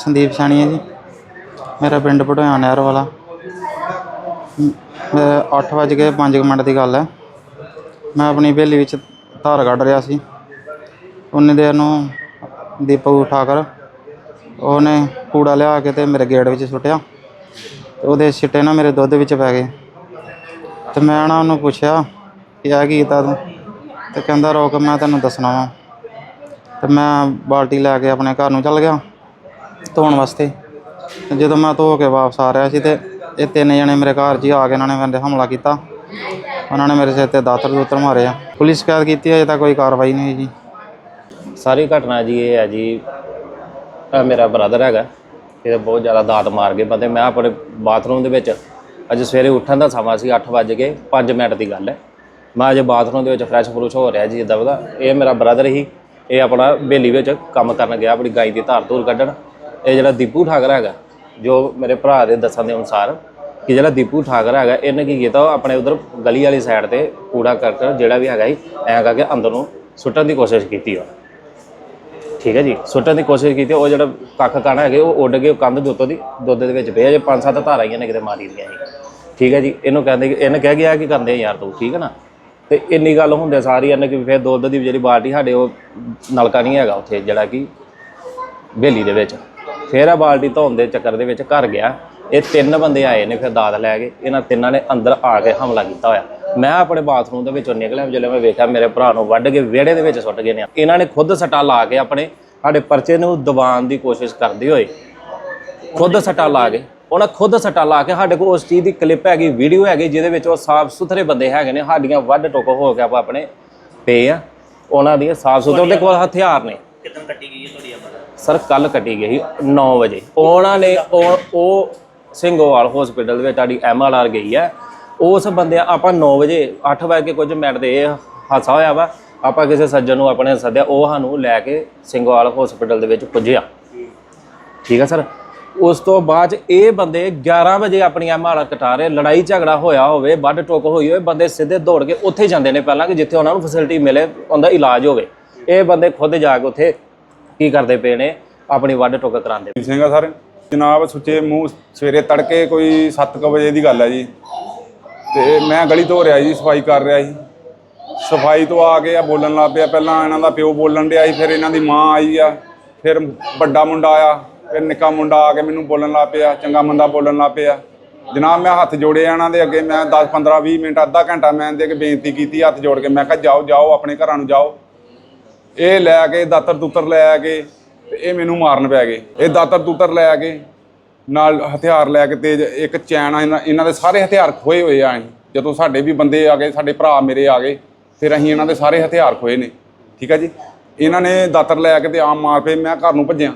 ਸੰਦੀਪ ਸਾਣੀ ਹੈ ਜੀ। ਮੇਰਾ ਪਿੰਡ ਪਟਿਆਣਾ ਨਹਿਰ ਵਾਲਾ। ਅੱਠ ਵੱਜ ਕੇ ਪੰਜ ਕੁ ਮਿੰਟ ਦੀ ਗੱਲ ਹੈ। ਮੈਂ ਆਪਣੀ ਹਵੇਲੀ ਵਿੱਚ ਧਾਰ ਕੱਢ ਰਿਹਾ ਸੀ। ਉਹਨੇ ਦੇਰ ਨੂੰ ਦੀਪਕ ਠਾਕਰ, ਉਹਨੇ ਕੂੜਾ ਲਿਆ ਕੇ ਤੇ ਮੇਰੇ ਗੇਟ ਵਿੱਚ ਸੁੱਟਿਆ। ਤੇ ਉਹਦੇ ਸਿੱਟੇ ਨਾ ਮੇਰੇ ਦੁੱਧ ਵਿੱਚ ਪੈ ਗਏ। ਤੇ ਮੈਂ ਨਾ ਉਹਨੂੰ ਪੁੱਛਿਆ ਕਿ ਇਹ ਕੀ ਕੀਤਾ ਤੂੰ? ਤੇ ਕਹਿੰਦਾ ਰੋਕ, ਮੈਂ ਤੈਨੂੰ ਦੱਸਣਾ ਵਾ। ਤੇ ਮੈਂ ਬਾਲਟੀ ਲੈ ਕੇ ਆਪਣੇ ਘਰ ਨੂੰ ਚੱਲ ਗਿਆ। ਧੋਣ ਵਾਸਤੇ। ਤੇ ਜਦੋਂ ਮੈਂ ਧੋ ਕੇ ਵਾਪਸ ਆ ਰਿਹਾ ਸੀ ਤੇ ਇਹ ਤਿੰਨ ਜਣੇ ਮੇਰੇ ਘਰ 'ਚ ਹੀ ਆ ਕੇ ਇਹਨਾਂ ਨੇ ਮੇਰੇ ਤੇ ਹਮਲਾ ਕੀਤਾ। ਉਹਨਾਂ ਨੇ ਮੇਰੇ ਸਿਰ ਤੇ ਦਾਤਰ ਦੂਤਰ ਮਾਰੇ ਆ। ਪੁਲਿਸ ਸ਼ਿਕਾਇਤ ਕੀਤੀ ਅਜੇ ਤੱਕ ਕੋਈ ਕਾਰਵਾਈ ਨਹੀਂ ਹੋਈ ਜੀ। ਸਾਰੀ ਘਟਨਾ ਜੀ ਇਹ ਹੈ ਜੀ ਇਹ ਮੇਰਾ ਬ੍ਰਦਰ ਹੈਗਾ ਇਹ ਬਹੁਤ ਜ਼ਿਆਦਾ ਦਾਤ ਮਾਰ ਗਏ ਬੰਦੇ। ਮੈਂ ਆਪਣੇ ਬਾਥਰੂਮ ਦੇ ਵਿੱਚ ਅੱਜ ਸਵੇਰੇ ਉੱਠਣ ਦਾ ਸਮਾਂ ਸੀ 8 ਵਜੇ ਕੇ 5 ਮਿੰਟ ਦੀ ਗੱਲ ਹੈ। ਮੈਂ ਅੱਜ ਬਾਥਰੂਮ ਦੇ ਵਿੱਚ ਫਰੈਸ਼ ਫਰੂਸ਼ ਹੋ ਰਿਹਾ ਜੀ ਇਦਾਂ ਉਹਦਾ ਇਹ ਮੇਰਾ ਬ੍ਰਦਰ ਹੀ, ਇਹ ਆਪਣਾ ਬੇਲੀ ਵਿੱਚ ਕੰਮ ਕਰਨ ਗਿਆ, ਆਪਣੀ ਗਾਈ ਦੀ ਧਾਰ ਧੂਰ ਕੱਢਣ। ਇਹ ਜਿਹੜਾ ਦੀਪੂ ਠਾਕਰ ਹੈਗਾ, ਜੋ ਮੇਰੇ ਭਰਾ ਦੇ ਦੱਸਣ ਦੇ ਅਨੁਸਾਰ, ਕਿ ਜਿਹੜਾ ਦੀਪੂ ਠਾਕਰ ਹੈਗਾ, ਇਹਨੇ ਕੀ ਕੀਤਾ, ਉਹ ਆਪਣੇ ਉਧਰ ਗਲੀ ਵਾਲੀ ਸਾਈਡ ਤੇ ਕੂੜਾ ਕਰਕਟ ਜਿਹੜਾ ਵੀ ਹੈਗਾ ਸੀ, ਐਂ ਕਰਕੇ ਅੰਦਰ ਨੂੰ ਸੁੱਟਣ ਦੀ ਕੋਸ਼ਿਸ਼ ਕੀਤੀ ਉਹ ਠੀਕ ਹੈ ਜੀ, ਸੁੱਟਣ ਦੀ ਕੋਸ਼ਿਸ਼ ਕੀਤੀ, ਉਹ ਜਿਹੜਾ ਕੱਖ ਕਾਣਾ ਹੈਗੇ, ਉਹ ਉੱਡ ਕੇ ਕੰਧ ਦੇ ਉੱਤੋਂ ਦੀ ਦੁੱਧ ਦੇ ਵਿੱਚ ਪਿਆ ਜੇ ਪੰਜ ਸੱਤ ਧਾਰਾਂ ਆਈਆਂ ਨੇ ਕਿਤੇ ਮਾਰੀ ਦੀਆਂ ਸੀ। ਠੀਕ ਹੈ ਜੀ, ਇਹਨੂੰ ਕਹਿੰਦੇ, ਇਹਨੇ ਕਹਿ ਗਿਆ ਕਿ ਕਰਦੇ ਯਾਰ ਤੂੰ, ਠੀਕ ਹੈ ਨਾ? ਤੇ ਇੰਨੀ ਗੱਲ ਹੁੰਦੇ ਸਾਰੀ, ਇਹਨੇ ਕਿ ਫਿਰ ਦੁੱਧ ਦੀ ਜਿਹੜੀ ਬਾਲਟੀ, ਸਾਡੇ ਉਹ ਨਲਕਾ ਨਹੀਂ ਹੈਗਾ ਉੱਥੇ, ਜਿਹੜਾ ਕਿ ਬੇਲੀ ਦੇ ਵਿੱਚ। ਫਿਰ ਆ ਬਾਲਟੀ ਧੋਣ ਦੇ ਚੱਕਰ ਦੇ ਵਿੱਚ ਘਰ ਗਿਆ। ਇਹ ਤਿੰਨ ਬੰਦੇ ਆਏ ਨੇ ਫਿਰ ਦਾਦ ਲੈ ਕੇ, ਇਹਨਾਂ ਤਿੰਨਾਂ ਨੇ ਅੰਦਰ ਆ ਕੇ ਹਮਲਾ ਕੀਤਾ ਹੋਇਆ। ਮੈਂ ਆਪਣੇ ਬਾਥਰੂਮ ਦੇ ਵਿੱਚੋਂ ਨਿਕਲਿਆ, ਜਦੋਂ ਮੈਂ ਵੇਖਿਆ ਮੇਰੇ ਭਰਾ ਨੂੰ ਵੱਢ ਕੇ ਵਿਹੜੇ ਦੇ ਵਿੱਚ ਸੁੱਟ ਗਏ ਨੇ। ਇਹਨਾਂ ਨੇ ਖੁਦ ਸੱਟਾ ਲਾ ਕੇ ਆਪਣੇ, ਸਾਡੇ ਪਰਚੇ ਨੂੰ ਦਬਾਉਣ ਦੀ ਕੋਸ਼ਿਸ਼ ਕਰਦੇ ਹੋਏ ਖੁਦ ਸੱਟਾ ਲਾ ਕੇ, ਉਹਨਾਂ ਖੁਦ ਸੱਟਾ ਲਾ ਕੇ ਸਾਡੇ ਕੋਲ ਉਸ ਚੀਜ਼ ਦੀ ਕਲਿੱਪ ਹੈਗੀ ਵੀਡੀਓ ਹੈਗੀ, ਜਿਹਦੇ ਵਿੱਚ ਉਹ ਸਾਫ਼ ਸੁਥਰੇ ਬੰਦੇ ਹੈਗੇ ਨੇ, ਸਾਡੀਆਂ ਵੱਢ ਟੁੱਕ ਹੋ ਕੇ ਆਪਾਂ ਆਪਣੇ ਪਏ ਆ। ਉਹਨਾਂ ਦੀਆਂ ਸਾਫ਼ ਸੁਥਰੇ ਉਹਦੇ ਕੋਲ ਹਥਿਆਰ ਨੇ। ਕਿਦਾਂ ਕੱਟੀ ਗਈ? ਸਰ ਕੱਲ ਕੱਟੀ ਗਈ 9 ਵਜੇ। ਉਹਨਾਂ ਨੇ ਉਹ ਉਹ ਸਿੰਘੋਵਾਲ ਹਸਪੀਟਲ ਦੇ ਵਿੱਚ ਸਾਡੀ ਐਮਆਰਆਰ ਗਈ ਹੈ। ਉਸ ਬੰਦੇ ਆਪਾਂ 9 ਵਜੇ 8 ਵਜੇ ਕੇ ਕੁਝ ਮਿੰਟ ਦੇ ਇਹ ਹਾਸਾ ਹੋਇਆ ਵਾ। ਆਪਾਂ ਕਿਸੇ ਸੱਜਣ ਨੂੰ ਆਪਣੇ ਸੱਦਿਆ, ਉਹ ਸਾਨੂੰ ਲੈ ਕੇ ਸਿੰਘੋਵਾਲ ਹਸਪੀਟਲ ਦੇ ਵਿੱਚ ਪੁੱਜਿਆ। ਠੀਕ ਹੈ ਸਰ? ਉਸ ਤੋਂ ਬਾਅਦ 'ਚ ਇਹ ਬੰਦੇ 11 ਵਜੇ ਆਪਣੀ ਐਮਆਰਆਰ ਕਟਾ ਰਹੇ, ਲੜਾਈ ਝਗੜਾ ਹੋਇਆ ਹੋਵੇ ਵੱਡ ਟੋਕ ਹੋਈ ਹੋਵੇ, ਬੰਦੇ ਸਿੱਧੇ ਦੌੜ ਕੇ ਉੱਥੇ ਜਾਂਦੇ ਨੇ ਪਹਿਲਾਂ ਕਿ ਜਿੱਥੇ ਉਹਨਾਂ ਨੂੰ ਫੈਸਿਲਿਟੀ ਮਿਲੇ, ਉਹਦਾ ਇਲਾਜ ਹੋਵੇ। ਇਹ ਬੰਦੇ ਖੁਦ ਜਾ ਕੇ ਉੱਥੇ ਕੀ ਕਰਦੇ ਪਏ ਨੇ, ਆਪਣੀ ਵੱਢ ਟੁੱਕ ਕਰਾਉਂਦੇ ਸਿੰਘ ਆ ਸਰ। ਜਨਾਬ ਸੁੱਚੇ ਮੂੰਹ ਸਵੇਰੇ ਤੜਕੇ ਕੋਈ 7:00 ਵਜੇ ਦੀ ਗੱਲ ਹੈ ਜੀ। ਤੇ ਮੈਂ ਗਲੀ ਧੋ ਰਿਹਾ ਜੀ, ਸਫ਼ਾਈ ਕਰ ਰਿਹਾ ਜੀ। ਸਫ਼ਾਈ ਤੋਂ ਆ ਕੇ ਆ ਬੋਲਣ ਲੱਗ ਪਿਆ। ਪਹਿਲਾਂ ਇਹਨਾਂ ਦਾ ਪਿਓ ਬੋਲਣ ਡਿਆ ਸੀ, ਫਿਰ ਇਹਨਾਂ ਦੀ ਮਾਂ ਆਈ ਆ। ਫਿਰ ਵੱਡਾ ਮੁੰਡਾ ਆਇਆ, ਫਿਰ ਨਿੱਕਾ ਮੁੰਡਾ ਆ ਕੇ ਮੈਨੂੰ ਬੋਲਣ ਲੱਗ ਪਿਆ, ਚੰਗਾ ਮੰਦਾ ਬੋਲਣ ਲੱਗ ਪਿਆ। ਜਨਾਬ ਮੈਂ ਹੱਥ ਜੋੜੇ ਇਹਨਾਂ ਦੇ ਅੱਗੇ, ਮੈਂ 10 15 20 ਮਿੰਟ, ਅੱਧਾ ਘੰਟਾ ਮੈਂ ਇਹਦੇ ਅੱਗੇ ਬੇਨਤੀ ਕੀਤੀ, ਹੱਥ ਜੋੜ ਕੇ। ਮੈਂ ਕਿਹਾ, ਜਾਓ ਜਾਓ, ਆਪਣੇ ਘਰਾਂ ਨੂੰ ਜਾਓ। ਇਹ ਲੈ ਕੇ, ਦਾਤਰ ਦੂਤਰ ਲੈ ਕੇ ਤੇ ਇਹ ਮੈਨੂੰ ਮਾਰਨ ਪੈ ਗਏ। ਇਹ ਦਾਤਰ ਦੂਤਰ ਲੈ ਕੇ, ਨਾਲ ਹਥਿਆਰ ਲੈ ਕੇ ਤੇਜ ਇੱਕ ਚੈਨ ਆ, ਇਹਨਾਂ- ਇਹਨਾਂ ਦੇ ਸਾਰੇ ਹਥਿਆਰ ਖੋਏ ਹੋਏ ਆ ਅਸੀਂ। ਜਦੋਂ ਸਾਡੇ ਵੀ ਬੰਦੇ ਆ ਗਏ, ਸਾਡੇ ਭਰਾ ਮੇਰੇ ਆ ਗਏ, ਫਿਰ ਅਸੀਂ ਇਹਨਾਂ ਦੇ ਸਾਰੇ ਹਥਿਆਰ ਖੋਏ ਨੇ। ਠੀਕ ਆ ਜੀ? ਇਹਨਾਂ ਨੇ ਦਾਤਰ ਲੈ ਕੇ ਤੇ ਆਮ ਮਾਰ ਪਏ ਮੈਂ ਘਰ ਨੂੰ ਭੱਜਿਆ।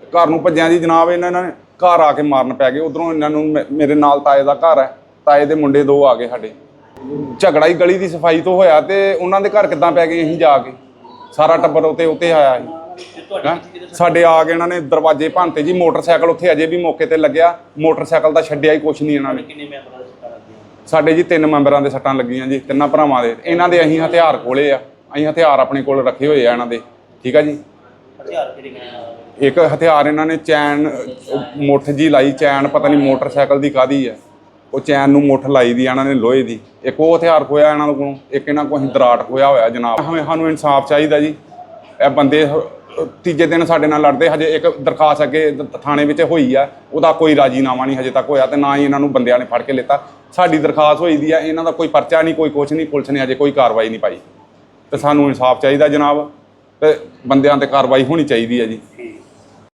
ਘਰ ਨੂੰ ਭੱਜਿਆ ਜੀ, ਜਨਾਬ ਇਹਨਾਂ ਨੇ ਘਰ ਆ ਕੇ ਮਾਰਨ ਪੈ ਗਏ। ਉਧਰੋਂ ਇਹਨਾਂ ਨੂੰ ਮੇ- ਮੇਰੇ ਨਾਲ ਤਾਏ ਦਾ ਘਰ ਹੈ ਤਾਏ ਦੇ ਮੁੰਡੇ ਦੋ ਆ ਗਏ ਸਾਡੇ। ਝਗੜਾ ਹੀ ਗਲੀ ਦੀ ਸਫ਼ਾਈ ਤੋਂ ਹੋਇਆ ਤੇ ਉਹਨਾਂ ਦੇ ਘਰ ਕਿੱਦਾਂ ਪੈ ਗਏ ਅਸੀਂ ਜਾ ਕੇ? ਸਾਰਾ ਟੱਬਰ ਉੱਤੇ ਉੱਤੇ ਆਇਆ ਸੀ। ਹੈਂ? ਸਾਡੇ ਆ ਕੇ ਇਹਨਾਂ ਨੇ ਦਰਵਾਜ਼ੇ ਭੰਨਤੇ ਜੀ ਮੋਟਰਸਾਈਕਲ ਉੱਥੇ ਅਜੇ ਵੀ ਮੌਕੇ ਤੇ ਲੱਗਿਆ। ਮੋਟਰਸਾਈਕਲ ਦਾ ਛੱਡਿਆ ਹੀ ਕੁਛ ਨਹੀਂ ਇਹਨਾਂ ਨੇ। ਕਿੰਨੇ ਮੈਂਬਰਾਂ ਦੇ ਸੱਟਾਂ ਲੱਗੀਆਂ? ਸਾਡੇ ਜੀ ਤਿੰਨ ਮੈਂਬਰਾਂ ਦੇ ਸੱਟਾਂ ਲੱਗੀਆਂ ਜੀ ਤਿੰਨਾਂ ਭਰਾਵਾਂ ਦੇ। ਇਹਨਾਂ ਦੇ ਅਸੀਂ ਹਥਿਆਰ ਖੋਲੇ ਆ। ਅਸੀਂ ਹਥਿਆਰ ਆਪਣੇ ਕੋਲ ਰੱਖੇ ਹੋਏ ਆ ਇਹਨਾਂ ਦੇ। ਠੀਕ ਆ ਜੀ? ਹਥਿਆਰ ਕਿਹੜੇ ਗਏ? ਇੱਕ ਹਥਿਆਰ ਇਹਨਾਂ ਨੇ ਚੈਨ ਉਹ ਮੁੱਠ ਜੀ ਲਾਈ ਚੈਨ ਪਤਾ ਨਹੀਂ ਮੋਟਰਸਾਈਕਲ ਦੀ ਕਾਦੀ ਆ। ਉਹ ਚੈਨ ਨੂੰ ਮੁੱਠ ਲਾਈ ਦੀ ਇਹਨਾਂ ਨੇ, ਲੋਹੇ ਦੀ। ਇੱਕ ਉਹ ਹਥਿਆਰ ਖੋਇਆ ਇਹਨਾਂ ਕੋਲੋਂ, ਇੱਕ ਇਹਨਾਂ ਕੋਲ ਅਸੀਂ ਦਰਾਟ ਖੋਇਆ ਹੋਇਆ ਜਨਾਬ। ਹਮੇ ਸਾਨੂੰ ਇਨਸਾਫ ਚਾਹੀਦਾ ਜੀ। ਇਹ ਬੰਦੇ ਤੀਜੇ ਦਿਨ ਸਾਡੇ ਨਾਲ ਲੜਦੇ, ਹਜੇ ਇੱਕ ਦਰਖਾਸਤ ਅੱਗੇ ਥਾਣੇ ਵਿੱਚ ਹੋਈ ਆ, ਉਹਦਾ ਕੋਈ ਰਾਜੀਨਾਮਾ ਨਹੀਂ ਹਜੇ ਤੱਕ ਹੋਇਆ ਤੇ ਨਾ ਹੀ ਇਹਨਾਂ ਨੂੰ ਬੰਦਿਆਂ ਨੇ ਫੜ ਕੇ ਲਿੱਤਾ। ਸਾਡੀ ਦਰਖਾਸਤ ਹੋਈ ਦੀ ਆ, ਇਹਨਾਂ ਦਾ ਕੋਈ ਪਰਚਾ ਨਹੀਂ, ਕੋਈ ਕੁਛ ਨਹੀਂ, ਪੁਲਿਸ ਨੇ ਹਜੇ ਕੋਈ ਕਾਰਵਾਈ ਨਹੀਂ ਪਾਈ। ਤੇ ਸਾਨੂੰ ਇਨਸਾਫ ਚਾਹੀਦਾ ਜਨਾਬ, ਤੇ ਬੰਦਿਆਂ ਤੇ ਕਾਰਵਾਈ ਹੋਣੀ ਚਾਹੀਦੀ ਹੈ ਜੀ।